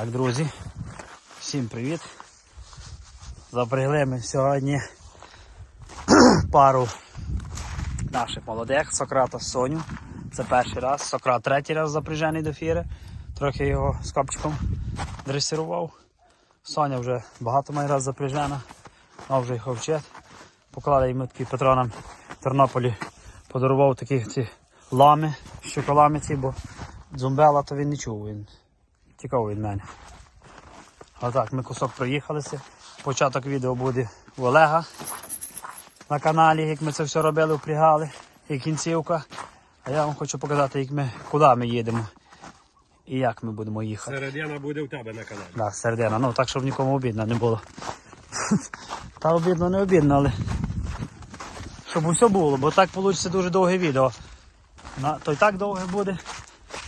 Так, друзі, всім привіт. Запрягли ми сьогодні пару наших молодих, Сократа з Соню. Це перший раз. Сократ третій раз запряжений до фіри. Трохи його з копчиком дресирував. Соня вже багато має раз запряжена, а вже їх вчить. Поклали йому такі Петро в Тернополі подарував такі ці лами, щоколами ці, бо дзумбела то він не чув, він тікав від мене. А так, ми кусок проїхалися. Початок відео буде у Олега на каналі, як ми це все робили, впрягали, і кінцівка. А я вам хочу показати, як ми, куди ми їдемо і як ми будемо їхати. Середина буде у тебе на каналі. Так, середина. Ну так, щоб нікому обідно не було. Та обідно не обідно, але щоб усе було, бо так вийде дуже довге відео. На, то й так довге буде.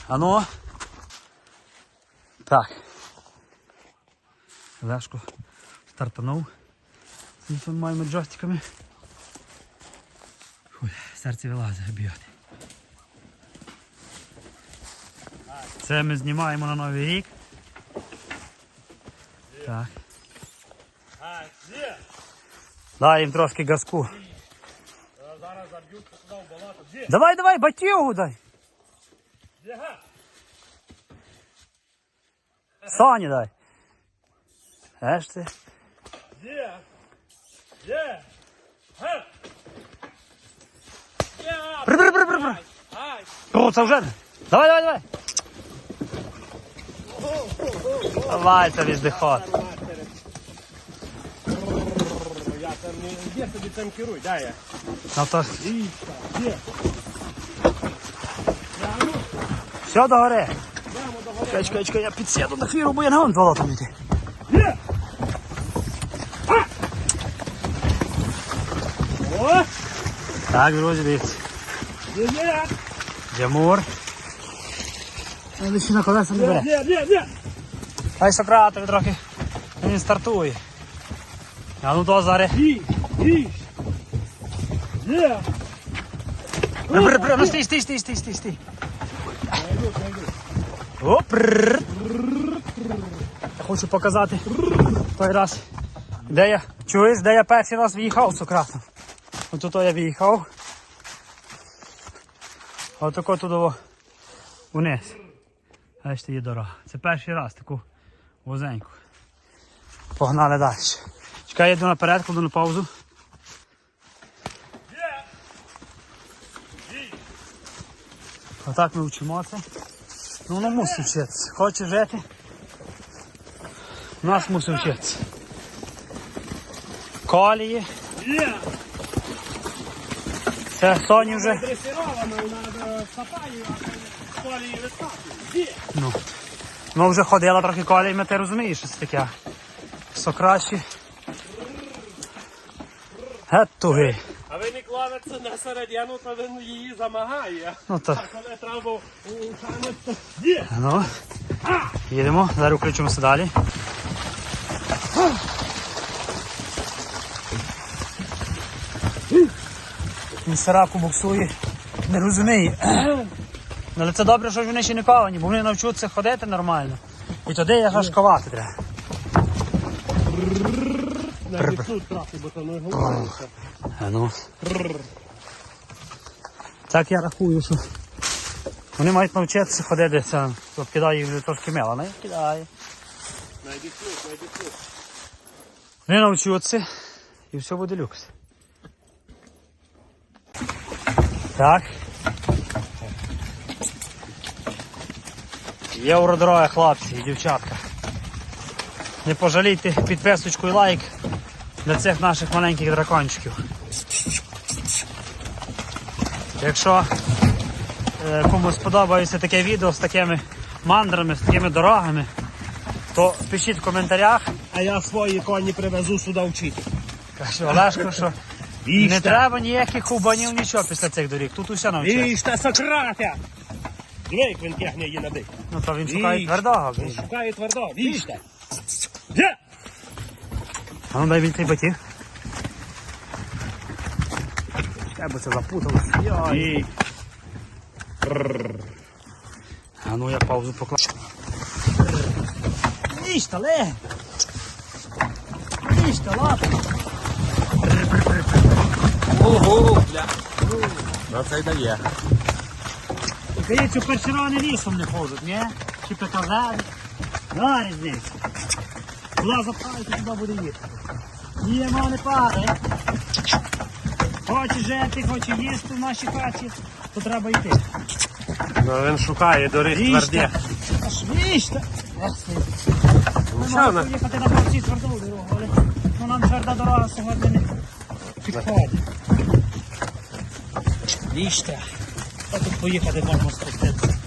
А ну. Так. Лешко стартанув з моїми джойстиками. Фуй, серце вилазить бігати. Це ми знімаємо на Новий рік. Так. Дай їм трошки газку. Зараз заб'ють туди в болото. Давай, давай, батюгу дай. Сані дай. Еш ти. Де? Де? Га? Де? Бр, бр, бр, бр, бр. Ай! О, це вже. Давай, давай, давай. Давай, це віздиход. Я там не... Де тобі там керуй? Дай я. Ну то. Все. До. Чекай, чекай, чекай, я підсіду на хвіру, бо я не гон болотом йти. Де? О! Так, друзі, дивіться. Джамур. Лише на колеса не бере. Хай Сократові трохи. Він стартує. А ну то зараз. Бр, бр, ну стій, стій, стій, стій, стій, стій. Оп. Хочу показати той раз, де я, чуєш, де я перший раз в'їхав з Сократом. Ось тут я в'їхав. Отако туди вниз. Бачите, є дорога. Це перший раз таку вузеньку. Погнали далі. Чекай, я йду наперед, кладу на паузу. Отак ми вчимося. Ну воно мусить вчитися. Хоче жити. Нас мусить вчитися. Колії. Це Соні вже. Ну, ну вже ходила трохи коліями, ти розумієш, що це таке. Все краще. Гетуги. А ви не клавиться на середину, то він її замагає. Ну то. А коли треба у то є. Ну. Їдемо, зараз включимося далі. Він сараку буксує, не розуміє. Ну, Але це добре, що вони ще не ковані, бо вони навчаться ходити нормально. І тоді я гашкувати треба. Навіть тут трохи, бо то не говориться. А ну. Так я рахую, що вони мають навчитися ходити, це, кидає їх вже трошки мело, не кидає. Найди ключ. Вони навчаться і все буде люкс. Так. Євродороги, хлопці і дівчатка. Не пожалійте підписочку і лайк для цих наших маленьких дракончиків. Якщо е, комусь сподобається таке відео з такими мандрами, з такими дорогами, то пишіть в коментарях. А я свої коні привезу сюди вчити. Каже Олешко, що не треба ніяких кубанів, нічого після цих доріг. Тут усе навчиться. Їжте, Сократя! Диви, як він тягне її на дик. Ну то він шукає твердого. Він шукає твердо. Їжте. Ну дай він цей батіг. Чекай, бо це запуталося. Йой. А ну я паузу покладу. Лишта, ле. Лишта, лапа. Ого, бля. Ну це й дає. Здається, перший раз не лісом не ходять, ні? Чи. На різниця. Куди запхають, туди буде їхати. Ні, ма не падає. Хоче жити, хоче їсти в нашій хаті, то треба йти. Ну він шукає доріг тверді. Аж вічта. Ми можемо на- Бровці тверду дорогу, але ну, нам тверда дорога сьогодні не підходить. Вічта. А тут поїхати можемо спуститися.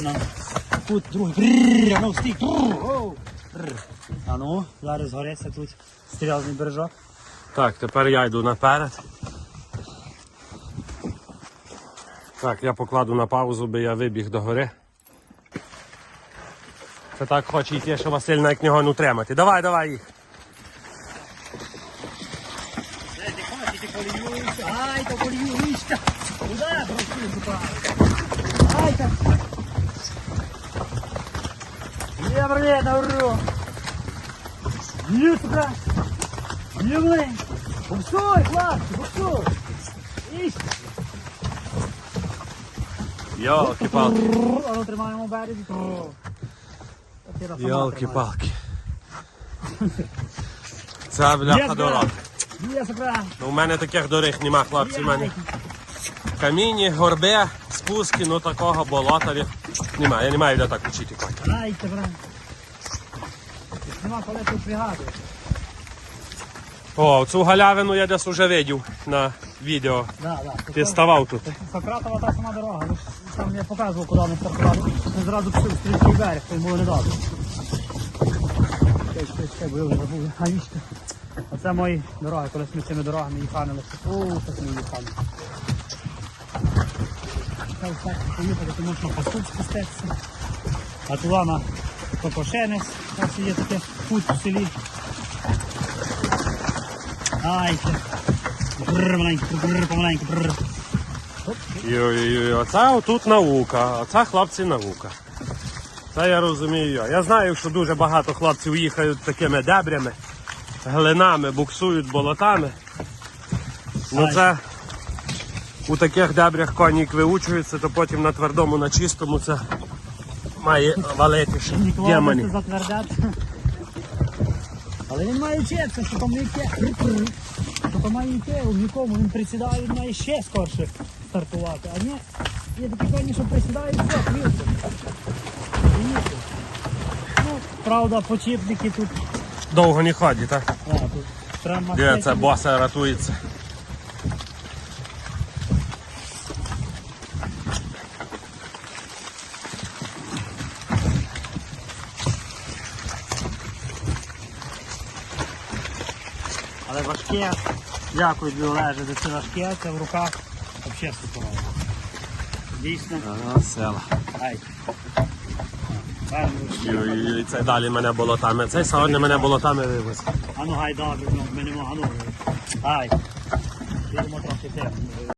Нам тут другий. Ну стій. Бррр, оу. Бррр. А ну, зараз згориться тут стрілязний бережок. Так, тепер я йду наперед. Так, я покладу на паузу, бо я вибіг до гори. Це так хоче йти, що Василь навіть нього не утримати. Давай, давай їх. Ай, та. Є, привіт, на уру. Є, туди. Є. Буксуй, хлопці, буксуй. Іщ. Йолки-палки. Ну тримаємо березі. Йолки-палки. Це бляха дорога. справа. У мене таких доріг нема, хлопці. У мене камінні, горби, спуски, ну такого болота немає. Я не маю де так вчити коні. Ай, брат. Нема коли тут пригадуєш. О, цю галявину я десь уже видів на відео. Да, да. Ти ставав тут. Сократова та сама дорога. Там я показував, куди ми стартували. Ми зразу пішли в стрільський берег, то було недавно. Чекай, чекай, чекай, бо я вже забув. А вічте. Оце мої дороги, коли ми цими дорогами їхали. О, так ми їхали. Ось так поїхати, то можна по суд спуститися. А туди на Кокошенець, ось є таке путь в селі. Ай, це. Бррр, маленько, бррр, помаленько, бррр. Йой-йой, оце отут наука, оце хлопці наука. Це я розумію. я. Я знаю, що дуже багато хлопців їхають такими дебрями, глинами, буксують болотами. Ну це у таких дебрях коні виучуються, то потім на твердому, на чистому це має валити ще демоні. Але він має вчитися, що там не йти. Що там має йти, у нікому він присідає, він має ще скорше стартувати. А ні, є такі коні, що присідають, все, хвілку. Ну, правда, почіпники тут, Довго не ходять, так? а, тут Де це боса рятується. Важке. Дякую Олеже, за це важке, це в руках взагалі суперово. Дійсно. Ага, села. Ай. Це далі мене болотами. Це сьогодні мене болотами вивез. Ану гай добре, ну, ми не можемо. Ай. Підемо трохи темно.